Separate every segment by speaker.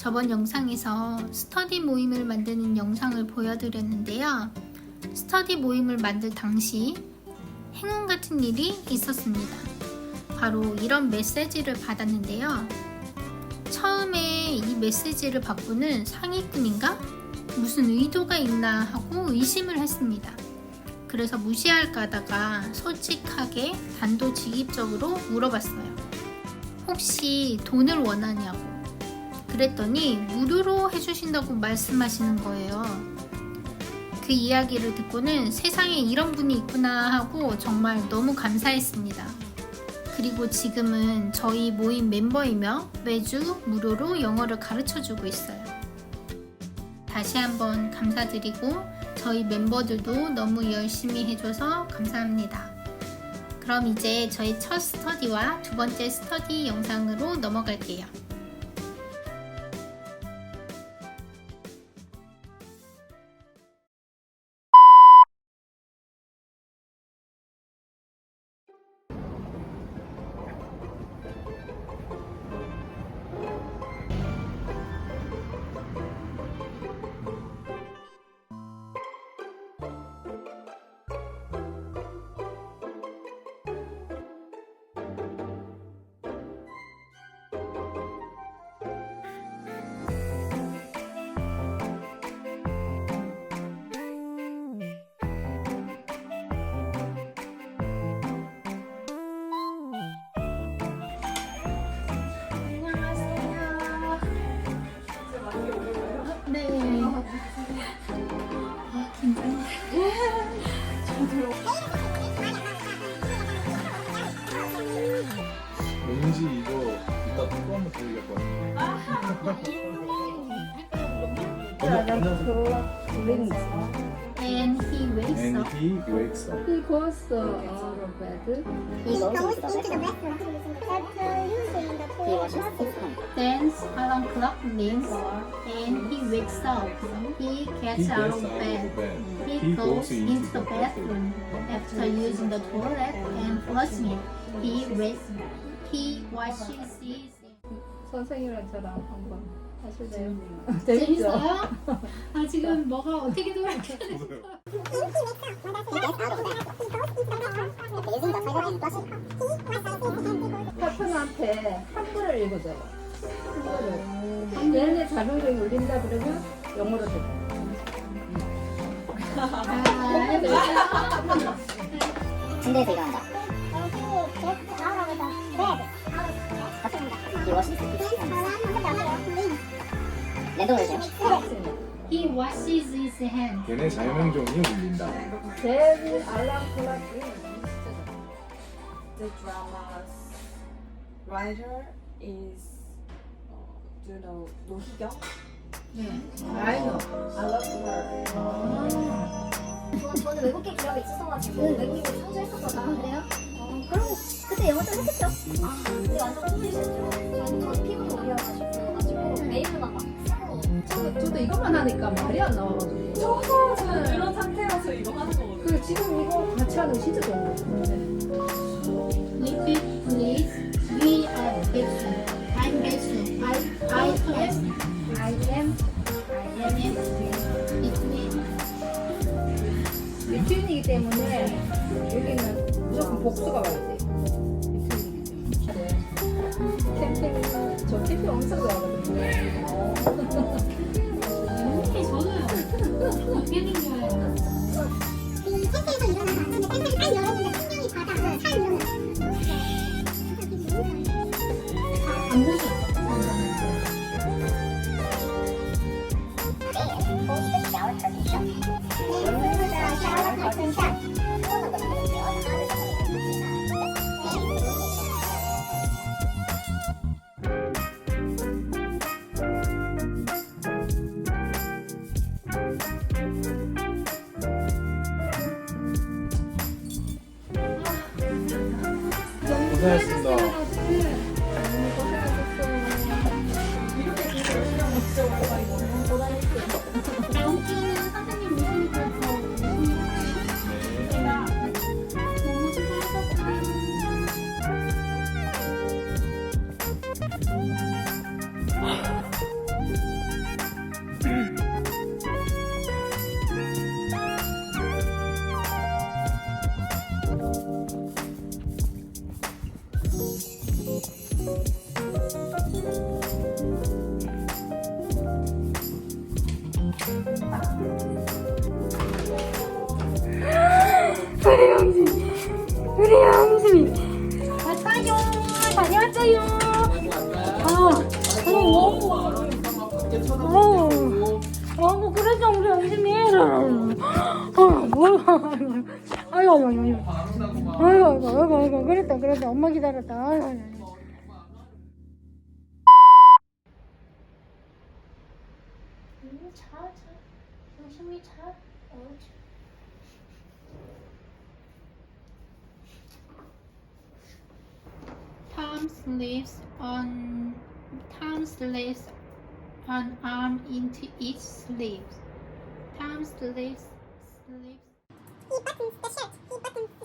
Speaker 1: 저번 영상에서 스터디 모임을 만드는 영상을 보여드렸는데요. 스터디 모임을 만들 당시 행운 같은 일이 있었습니다. 바로 이런 메시지를 받았는데요. 처음에 이 메시지를 받고는 상위꾼인가? 무슨 의도가 있나 하고 의심을 했습니다. 그래서 무시할까 하다가 솔직하게 단도직입적으로 물어봤어요. 혹시 돈을 원하냐고. 그랬더니 무료로 해주신다고 말씀하시는 거예요. 그 이야기를 듣고는 세상에 이런 분이 있구나 하고 정말 너무 감사했습니다. 그리고 지금은 저희 모임 멤버이며 매주 무료로 영어를 가르쳐 주고 있어요. 다시 한번 감사드리고 저희 멤버들도 너무 열심히 해줘서 감사합니다. 그럼 이제 저희 첫 스터디와 두 번째 스터디 영상으로 넘어갈게요. And he wakes
Speaker 2: And
Speaker 1: up.
Speaker 2: he wakes up.
Speaker 3: He goes uh, out of bed.
Speaker 4: He goes into the bathroom after using the
Speaker 5: He
Speaker 4: toilet.
Speaker 5: washes his hands.
Speaker 1: Then alarm clock rings and he wakes up. He gets
Speaker 2: He
Speaker 1: out
Speaker 2: gets
Speaker 1: of
Speaker 2: out
Speaker 1: bed.
Speaker 2: of bed.
Speaker 1: He goes into the bathroom after using the toilet and flushing it. He wakes. He washes his.
Speaker 3: 선생님이랑 저랑 한번 하실래요?
Speaker 1: 재밌어요? 아 지금 뭐가 어떻게 돌아가는지.
Speaker 3: 파트너한테 한글을 읽어줘요. 한글을. 얘네 자동적인 울린다 그러면 영어로 들어.
Speaker 1: 아.
Speaker 5: 침대에서 일어난다.
Speaker 4: The bed. Out of the bed.
Speaker 5: He washes his hands.
Speaker 4: Then
Speaker 5: 랜덤으로 해주세요.
Speaker 1: He washes his hands.
Speaker 2: 얘네 자유명종이 울린다.
Speaker 3: 제일 알람 클락이
Speaker 6: the drama's writer is uh, do you know 노희경?
Speaker 3: I know. I love her.
Speaker 4: 저는 외국계 기업에 있었어가지고 외국인을 상주했었거든요. 그래요? 어, 그럼 그때 영어 좀 했었죠. 아, 근데 완전 꿀리셨죠. 저는 피부도 어려워가지고 메이크업만 막 쓰고.
Speaker 3: 저도, 저도 이것만 하니까 말이 안 나와가지고.
Speaker 6: 저도 저는 그런 상태라서 이거 하는 거거든요.
Speaker 3: 그 지금 이거 같이 하는 거 진짜 좋은 거 같아요.
Speaker 1: Repeat please. We are Betsu. I'm Betsu. I I am
Speaker 3: I am
Speaker 1: I am between.
Speaker 3: 비트윈이기 때문에 여기는 무조건 복수가 와야 돼. 캠핑, 저 캠핑 엄청 좋아하거든요.
Speaker 1: 이렇게 저도요. 괜히 좋아요.
Speaker 4: 이 텐트에서 일어나서 아침에 텐트를 딱 열었는데 풍경이 바다, 산 이런 거.
Speaker 2: 고
Speaker 3: 아유 아유 아유 아유 아유 아유 그랬다 그랬다 엄마 기다렸다 아유 아유 아유.
Speaker 1: 음, 자, 자. 조심히 자. 어, 자. Tom sleeps on Tom sleeps an arm into each sleeve. Tom sleeps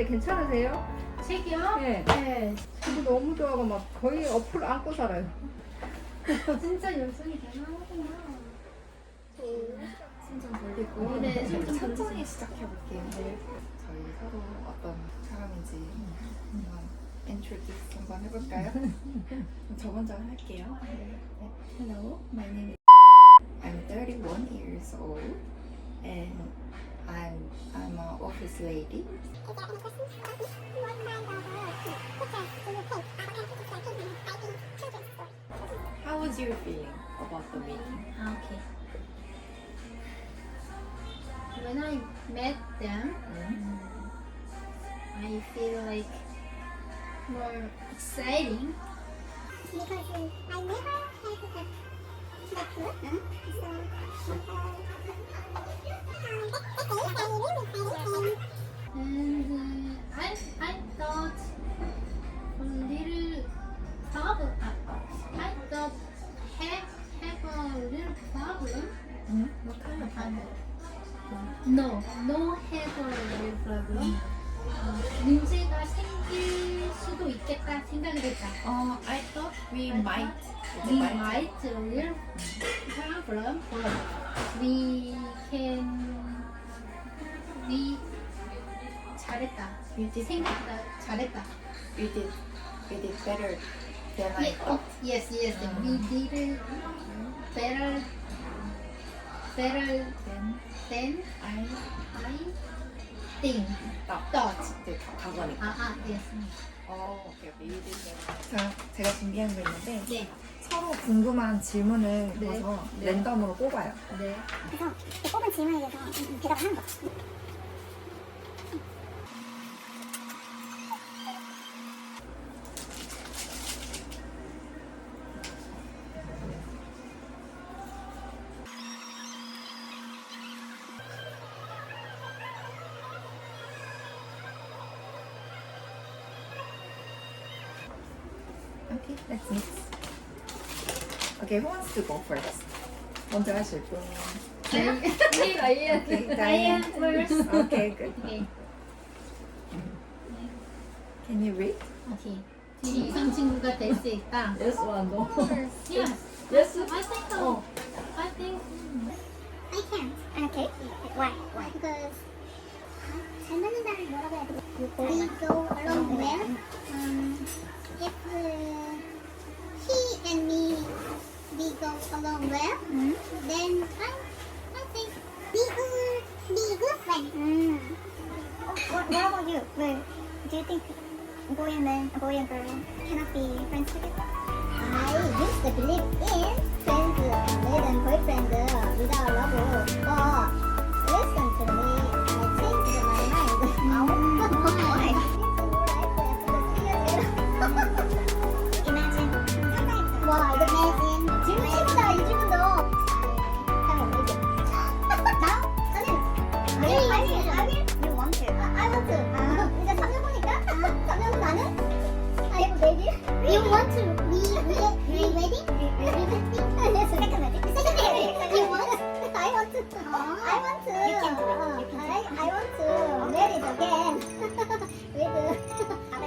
Speaker 3: 재밌던데 괜찮으세요?
Speaker 1: 책이요?
Speaker 3: 네.
Speaker 1: 네.
Speaker 3: 저도 너무 좋아하고 막 거의 어플 안고 살아요.
Speaker 1: 진짜 열성이 대단하구나.
Speaker 7: 심장 돌리고
Speaker 1: 네, 심장
Speaker 7: 천천히 시작해볼게요. 저희 서로 어떤 사람인지 한번 introduce 한번 해볼까요? 저 먼저 할게요. 네. Hello, my name is I'm 31 years old and I'm I'm an office lady. How was your feeling about the meeting?
Speaker 1: Okay. When I met them, mm-hmm. I feel like more exciting.
Speaker 5: Because I never had a
Speaker 1: And uh, I, I thought a little problem. I thought have, have a little problem.
Speaker 7: What kind of
Speaker 1: Um, no, no have a little problem. 어, 문제가 생길 수도 있겠다 생각을 했다.
Speaker 7: Uh, I thought we might.
Speaker 1: We might a little problem, but we can we 잘했다.
Speaker 7: We did,
Speaker 1: 생각보다 잘했다.
Speaker 7: we did, we did better than I
Speaker 1: oh,
Speaker 7: thought.
Speaker 1: yes, yes, we did better, better
Speaker 7: Then
Speaker 1: than
Speaker 7: I
Speaker 1: I think.
Speaker 7: thought.
Speaker 1: Thought.
Speaker 7: 이제 과거니까.
Speaker 1: 아, 아, yes.
Speaker 7: 어, 오케이, 오케이. We did better. 자, 제가 준비한 거 있는데
Speaker 1: 네,
Speaker 7: 서로 궁금한 질문을
Speaker 1: 네.
Speaker 7: 넣어서
Speaker 1: 네.
Speaker 7: 랜덤으로 뽑아요.
Speaker 1: 네.
Speaker 5: 그래서 그 뽑은 질문에 대해서 대답을 하는 거죠.
Speaker 7: Okay. Okay, who wants to go first? 먼저 하실 분.
Speaker 1: Diane,
Speaker 7: Okay,
Speaker 1: Diane first.
Speaker 7: Okay, good.
Speaker 1: Okay,
Speaker 7: Can you read?
Speaker 1: okay. 둘이 이성 친구가 될 수 있다.
Speaker 3: Yes or no?
Speaker 1: Yes.
Speaker 3: Yes.
Speaker 1: I think so. I think.
Speaker 5: I can't. Okay. Why? Why? Because 잘 맞는다는 뭐라고 해야 돼? We go along where? Um, if uh, do you think boy and man, boy and girl cannot be friends together? I used to believe in friends
Speaker 4: uh, love, and boyfriend uh, without love or want to re re rewedding? I want to. You can do it. You can do it.
Speaker 5: I, I want to marry again. with.